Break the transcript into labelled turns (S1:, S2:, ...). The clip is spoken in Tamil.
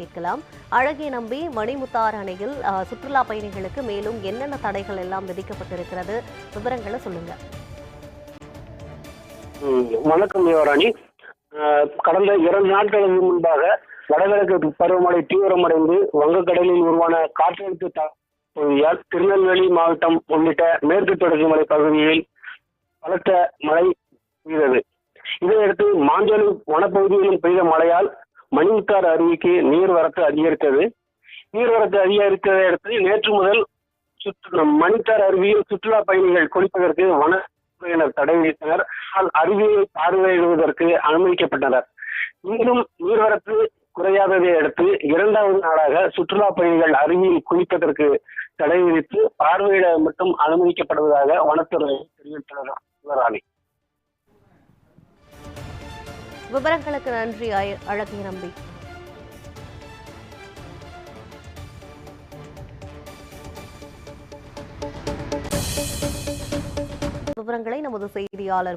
S1: கேட்கலாம் அழகிய நம்பி மணிமுத்தாறு அணையில் சுற்றுலா பயணிகளுக்கு மேலும் என்னென்ன தடைகள் எல்லாம் விதிக்கப்பட்டிருக்கிறது? விவரங்களை சொல்லுங்க.
S2: வணக்கம் யுவராணி. கடந்த இரண்டு நாட்களுக்கு முன்பாக வடகிழக்கு பருவமழை தீவிரமடைந்து வங்கக்கடலில் உருவான காற்றழுத்த பகுதியால் திருநெல்வேலி மாவட்டம் உள்ளிட்ட மேற்கு தொடர்ச்சி மலை பகுதியில் பலத்த மழை பெய்தது. இதையடுத்து மாஞ்சோலி வனப்பகுதியிலும் பெய்த மழையால் மணிமுத்தாறு அருவிக்கு நீர்வரத்து அதிகரித்தது. நீர்வரத்து அதிகரித்ததை அடுத்து நேற்று முதல் சுற்று மணித்தார் அருவியில் சுற்றுலா பயணிகள் குளிப்பதற்கு வனத்துறையினர் தடை விதித்தனர். ஆனால் அருவியை பார்வையிடுவதற்கு அனுமதிக்கப்பட்டனர். மீண்டும் நீர்வரத்து குறையாததை அடுத்து இரண்டாவது நாளாக சுற்றுலா பயணிகள் அருவியில் குளிப்பதற்கு தடை விதித்து பார்வையிட மட்டும் அனுமதிக்கப்படுவதாக வனத்துறை தெரிவித்துள்ளனர் சிவராணி
S1: விவரங்களுக்கு நன்றி அழகிய நம்பி. விவரங்களை நமது செய்தியாளர்